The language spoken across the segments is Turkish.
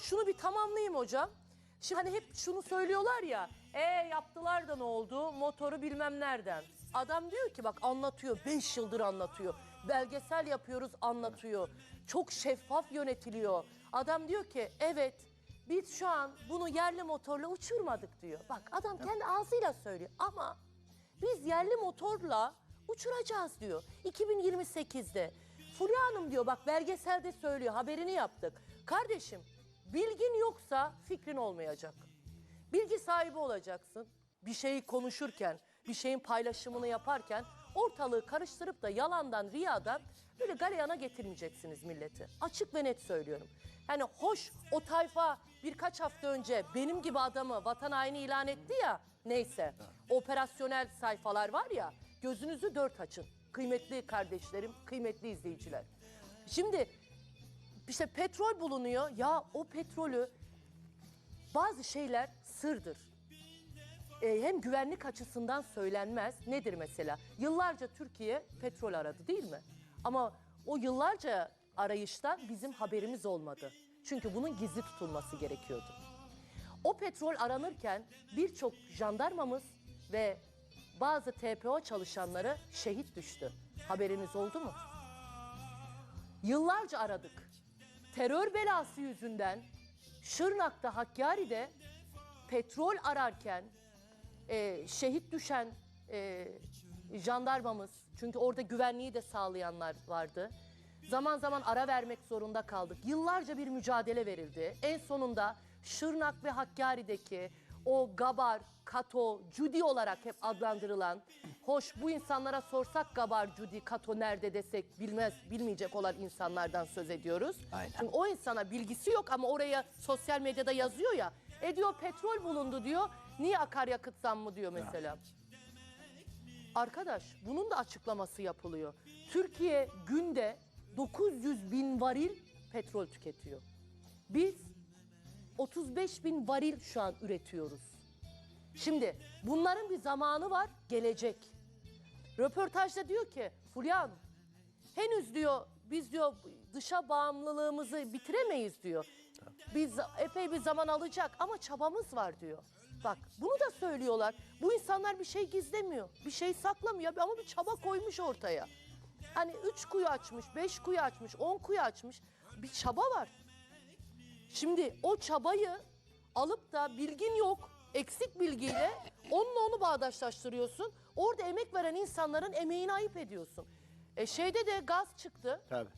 Şunu bir tamamlayayım hocam. Şimdi hani hep şunu söylüyorlar ya. E yaptılar da ne oldu? Motoru bilmem nereden. Adam diyor ki bak anlatıyor. 5 yıldır anlatıyor. Belgesel yapıyoruz anlatıyor. Çok şeffaf yönetiliyor. Adam diyor ki evet biz şu an bunu yerli motorla uçurmadık diyor. Bak adam kendi ağzıyla söylüyor ama biz yerli motorla uçuracağız diyor. 2028'de. Fulya Hanım diyor bak belgeselde söylüyor haberini yaptık. Kardeşim bilgin yoksa fikrin olmayacak. Bilgi sahibi olacaksın. Bir şeyi konuşurken, bir şeyin paylaşımını yaparken ortalığı karıştırıp da yalandan, riyadan böyle galeyana getirmeyeceksiniz milleti. Açık ve net söylüyorum. Yani hoş o tayfa birkaç hafta önce benim gibi adamı vatan haini ilan etti ya neyse. Operasyonel sayfalar var ya gözünüzü dört açın. Kıymetli kardeşlerim, kıymetli izleyiciler. Şimdi işte petrol bulunuyor. Ya o petrolü bazı şeyler sırdır. Ee, hem güvenlik açısından söylenmez. Nedir mesela? Yıllarca Türkiye petrol aradı değil mi? Ama o yıllarca arayıştan bizim haberimiz olmadı. Çünkü bunun gizli tutulması gerekiyordu. O petrol aranırken birçok jandarmamız ve bazı TPO çalışanları şehit düştü. Haberiniz oldu mu? Yıllarca aradık. Terör belası yüzünden Şırnak'ta Hakkari'de petrol ararken e, şehit düşen e, jandarmamız çünkü orada güvenliği de sağlayanlar vardı. Zaman zaman ara vermek zorunda kaldık. Yıllarca bir mücadele verildi. En sonunda Şırnak ve Hakkari'deki o Gabar, Kato, Cudi olarak hep adlandırılan, hoş bu insanlara sorsak Gabar, Cudi, Kato nerede desek bilmez, bilmeyecek olan insanlardan söz ediyoruz. Aynen. Çünkü o insana bilgisi yok ama oraya sosyal medyada yazıyor ya. E diyor petrol bulundu diyor. Niye akaryakıt zammı diyor mesela. Arkadaş bunun da açıklaması yapılıyor. Türkiye günde 900 bin varil petrol tüketiyor. Biz 35 bin varil şu an üretiyoruz. Şimdi bunların bir zamanı var, gelecek. Röportajda diyor ki Fulya Hanım, henüz diyor biz diyor dışa bağımlılığımızı bitiremeyiz diyor. Biz epey bir zaman alacak ama çabamız var diyor. Bak bunu da söylüyorlar. Bu insanlar bir şey gizlemiyor. Bir şey saklamıyor ama bir çaba koymuş ortaya. Hani üç kuyu açmış, beş kuyu açmış, on kuyu açmış. Bir çaba var. Şimdi o çabayı alıp da bilgin yok, eksik bilgiyle onunla onu bağdaşlaştırıyorsun. Orada emek veren insanların emeğini ayıp ediyorsun. E şeyde de gaz çıktı. Tabii.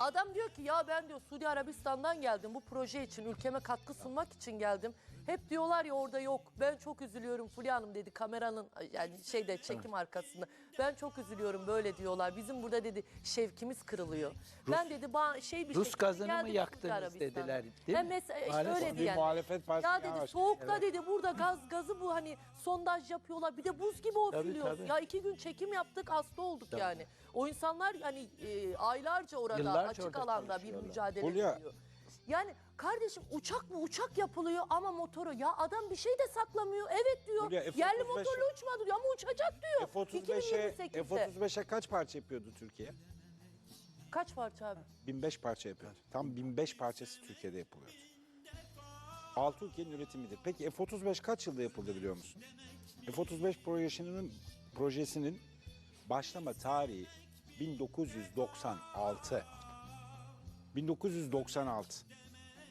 Adam diyor ki ya ben diyor Suudi Arabistan'dan geldim bu proje için ülkeme katkı sunmak için geldim. Hep diyorlar ya orada yok. Ben çok üzülüyorum Fulya Hanım dedi kameranın yani şeyde çekim arkasında. Ben çok üzülüyorum böyle diyorlar. Bizim burada dedi şevkimiz kırılıyor. ben dedi ba- şey bir Rus şekilde gazını mı geldim yaktınız Arabistan'a. dediler, değil Hem mi? mesela işte Maalesef öyle bir diyen. muhalefet partisi Ya dedi var. soğukta Evet. dedi burada gaz gazı bu hani sondaj yapıyorlar. Bir de buz gibi ofluyoruz. tabii. Ya iki gün çekim yaptık hasta olduk yani. O insanlar hani e, aylarca orada Yıllarca açık orada alanda bir çalışıyorlar. mücadele Fulya. veriyor. Yani kardeşim uçak mı uçak yapılıyor ama motoru ya adam bir şey de saklamıyor. Evet diyor. F-35 Yerli motorla uçmadı diyor ama uçacak diyor. F-35'e 2028'de. F-35'e kaç parça yapıyordu Türkiye? Kaç parça abi? 1005 parça yapıyordu. Tam 1005 parçası Türkiye'de yapılıyordu. 6 ülkenin üretimidir. Peki F-35 kaç yılda yapıldı biliyor musun? F-35 projesinin projesinin başlama tarihi 1996. 1996.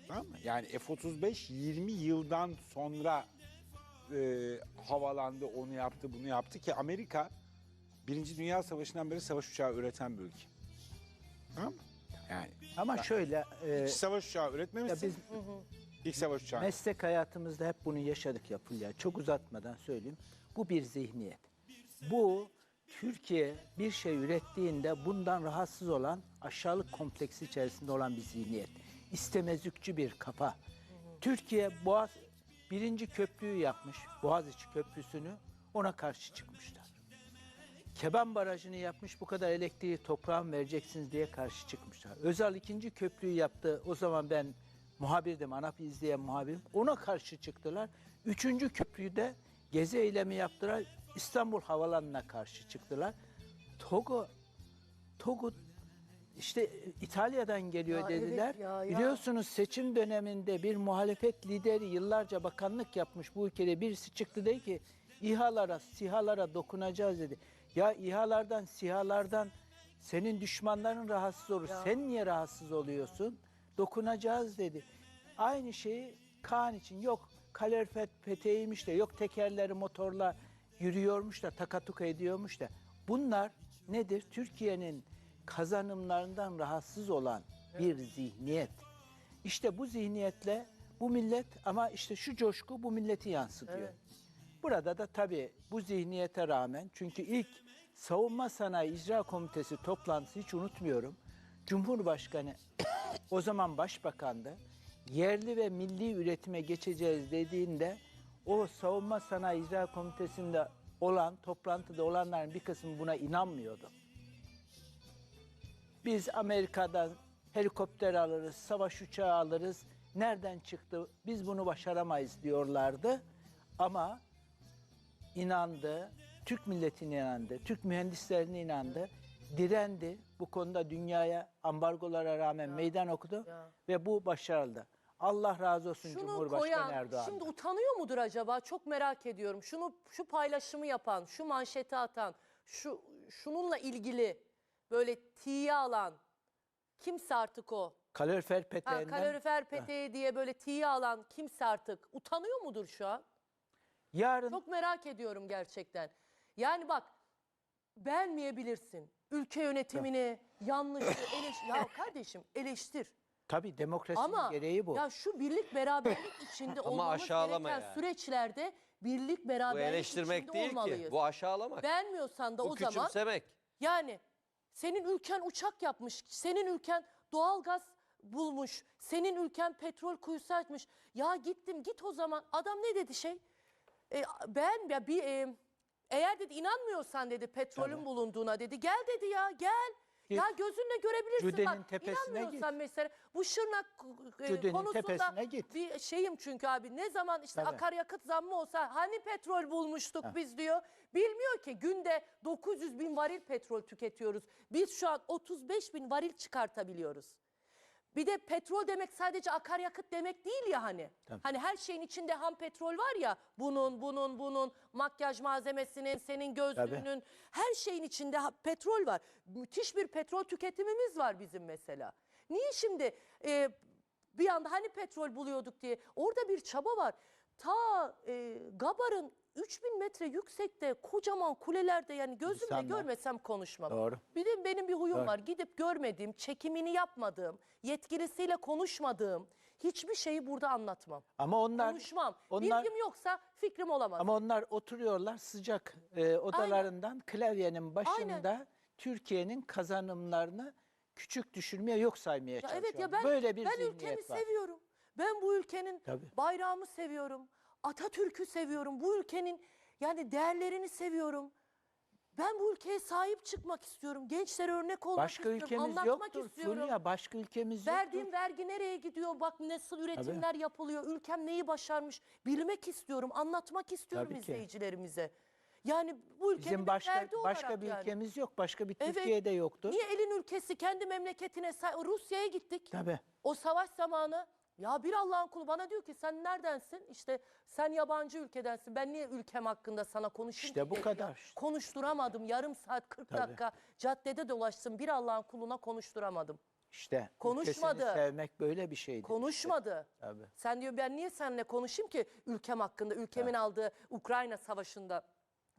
Tamam mı? Yani F-35 20 yıldan sonra e, havalandı, onu yaptı, bunu yaptı ki Amerika Birinci Dünya Savaşı'ndan beri savaş uçağı üreten bir ülke. Tamam mı? Yani Ama şöyle e, hiç savaş uçağı ya üretmemişsin. biz İlk savaş uçağı. meslek hayatımızda hep bunu yaşadık ya Fulya. Çok uzatmadan söyleyeyim. Bu bir zihniyet. Bu Türkiye bir şey ürettiğinde bundan rahatsız olan aşağılık kompleksi içerisinde olan bir zihniyet. İstemezlikçi bir kafa. Türkiye Boğaz birinci köprüyü yapmış. Boğaziçi Köprüsü'nü ona karşı çıkmışlar. Keban Barajı'nı yapmış bu kadar elektriği toprağa mı vereceksiniz diye karşı çıkmışlar. Özal ikinci köprüyü yaptı. O zaman ben muhabirdim, ANAP izleyen muhabirim. Ona karşı çıktılar. Üçüncü köprüyü de gezi eylemi yaptılar. İstanbul Havalanı'na karşı çıktılar. Togo, Togo işte İtalya'dan geliyor Ya evet dediler. ya, ya. Biliyorsunuz seçim döneminde bir muhalefet lideri yıllarca bakanlık yapmış bu ülkede birisi çıktı dedi ki İHA'lara, SİHA'lara dokunacağız dedi. Ya İHA'lardan, SİHA'lardan senin düşmanların rahatsız olur. Sen niye rahatsız oluyorsun? Dokunacağız dedi. Aynı şeyi Kaan için yok kalorifer peteğiymiş de yok tekerleri motorla yürüyormuş da takatuka ediyormuş da. Bunlar nedir? Türkiye'nin kazanımlarından rahatsız olan bir zihniyet. İşte bu zihniyetle bu millet ama işte şu coşku bu milleti yansıtıyor. Evet. Burada da tabii bu zihniyete rağmen çünkü ilk Savunma Sanayi İcra Komitesi toplantısı hiç unutmuyorum. Cumhurbaşkanı o zaman başbakandı. Yerli ve milli üretime geçeceğiz dediğinde o Savunma Sanayi İcra Komitesi'nde olan toplantıda olanların bir kısmı buna inanmıyordu. Biz Amerika'dan helikopter alırız, savaş uçağı alırız. Nereden çıktı? Biz bunu başaramayız diyorlardı. Ama inandı, Türk milletine inandı, Türk mühendislerine inandı, direndi. Bu konuda dünyaya ambargolara rağmen meydan okudu Ya. ve bu başarıldı. Allah razı olsun Şunu Cumhurbaşkanı koyan, Erdoğan. şimdi utanıyor mudur acaba? Çok merak ediyorum. Şunu şu paylaşımı yapan, şu manşeti atan, şu şununla ilgili böyle tiye alan kimse artık o. Kalorifer Ha, peteğinden kalorifer peteği diye böyle tiye alan kimse artık utanıyor mudur şu an? yarın Çok merak ediyorum gerçekten. Yani bak beğenmeyebilirsin. Ülke yönetimini, yanlışı, eleş ya kardeşim eleştir. Tabii demokrasinin Ama gereği bu. ya şu birlik beraberlik içinde Ama olmamız aşağılama gereken yani. süreçlerde birlik Bu beraberlik eleştirmek içinde değil olmalıyız. ki. Bu aşağılamak. Beğenmiyorsan da Bu o zaman küçümsemek. yani senin ülken uçak yapmış, senin ülken doğalgaz bulmuş, senin ülken petrol kuyusu açmış. Ya gittim git o zaman. Adam ne dedi şey? E, ben ya bir e, eğer dedi inanmıyorsan dedi petrolün bulunduğuna dedi. Gel dedi ya gel. Git. Ya gözünle görebilirsin Cüde'nin bak. tepesine inanmıyorsan mesela bu Şırnak e, Cüde'nin konusunda tepesine git. bir şeyim çünkü abi ne zaman işte Tabii. akaryakıt zammı olsa hani petrol bulmuştuk biz diyor. Bilmiyor ki günde 900 bin varil petrol tüketiyoruz. Biz şu an 35 bin varil çıkartabiliyoruz. Bir de petrol demek sadece akaryakıt demek değil ya hani. Tabii. Hani her şeyin içinde ham petrol var ya bunun bunun bunun makyaj malzemesinin senin gözlüğünün her şeyin içinde petrol var. Müthiş bir petrol tüketimimiz var bizim mesela. Niye şimdi e, bir anda hani petrol buluyorduk diye orada bir çaba var. Ta e, Gabar'ın 3000 metre yüksekte kocaman kulelerde yani gözümle İnsanlar. görmesem konuşmam. Doğru. Bir de benim bir huyum Doğru. var. Gidip görmediğim, çekimini yapmadığım, yetkilisiyle konuşmadığım hiçbir şeyi burada anlatmam. Ama onlar Konuşmam. onlar Bilgim yoksa fikrim olamaz. ama onlar oturuyorlar sıcak e, odalarından klavyenin başında Türkiye'nin kazanımlarını küçük düşürmeye yok saymaya Ya çalışıyor. evet ya ben Böyle bir ben zihniyet ülkemi var. seviyorum. Ben bu ülkenin Tabii. bayrağımı seviyorum. Atatürk'ü seviyorum. Bu ülkenin yani değerlerini seviyorum. Ben bu ülkeye sahip çıkmak istiyorum. Gençlere örnek olmak Başka istiyorum. ülkemiz Anlatmak yoktur istiyorum. Fulya. Başka ülkemiz Verdiğim yoktur. vergi nereye gidiyor? Bak nasıl üretimler yapılıyor. Ülkem neyi başarmış? Bilmek istiyorum, anlatmak istiyorum Tabii ki. izleyicilerimize. Yani bu ülkenin Bizim bir başka derdi başka bir yani. ülkemiz yok. Başka bir Evet. Türkiye'de yoktur. Niye elin ülkesi kendi memleketine Rusya'ya gittik. Tabii. O savaş zamanı ya bir Allah'ın kulu bana diyor ki sen neredensin? İşte sen yabancı ülkedensin. Ben niye ülkem hakkında sana konuşayım İşte ki bu kadar işte. Konuşturamadım. Yarım saat 40 Tabii. dakika caddede dolaştım. Bir Allah'ın kuluna konuşturamadım. İşte Konuşmadı. ülkesini sevmek böyle bir şeydir. Konuşmadı. Tabii. Sen diyor ben niye seninle konuşayım ki ülkem hakkında, ülkemin aldığı Ukrayna savaşında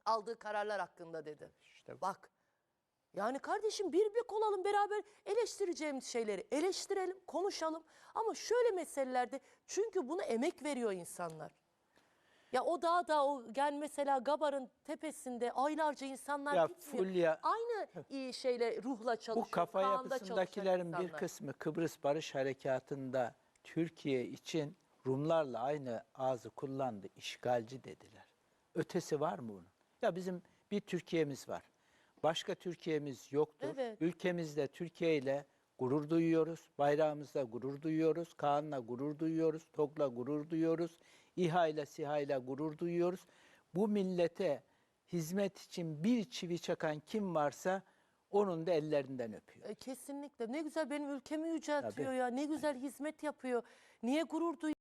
aldığı kararlar hakkında dedi. İşte bu. Bak. Yani kardeşim bir bir olalım beraber eleştireceğimiz şeyleri eleştirelim, konuşalım. Ama şöyle meselelerde çünkü buna emek veriyor insanlar. Ya o dağda o yani mesela Gabar'ın tepesinde aylarca insanlar Ya gitmiyor. Fulya- Aynı iyi şeyle ruhla çalışıyor. Bu kafa yapısındakilerin bir kısmı Kıbrıs Barış Harekatı'nda Türkiye için Rumlarla aynı ağzı kullandı. işgalci dediler. Ötesi var mı bunun? Ya bizim bir Türkiye'miz var. Başka Türkiye'miz yoktur. Evet. Ülkemizde Türkiye ile gurur duyuyoruz. Bayrağımızla gurur duyuyoruz. Kaan'la gurur duyuyoruz. TOG'la gurur duyuyoruz. İHA ile SİHA ile gurur duyuyoruz. Bu millete hizmet için bir çivi çakan kim varsa Onun da ellerinden öpüyor. E, kesinlikle. Ne güzel benim ülkemi yüceltiyor Tabii. ya. Ne güzel hizmet yapıyor. Niye gurur duyuyor?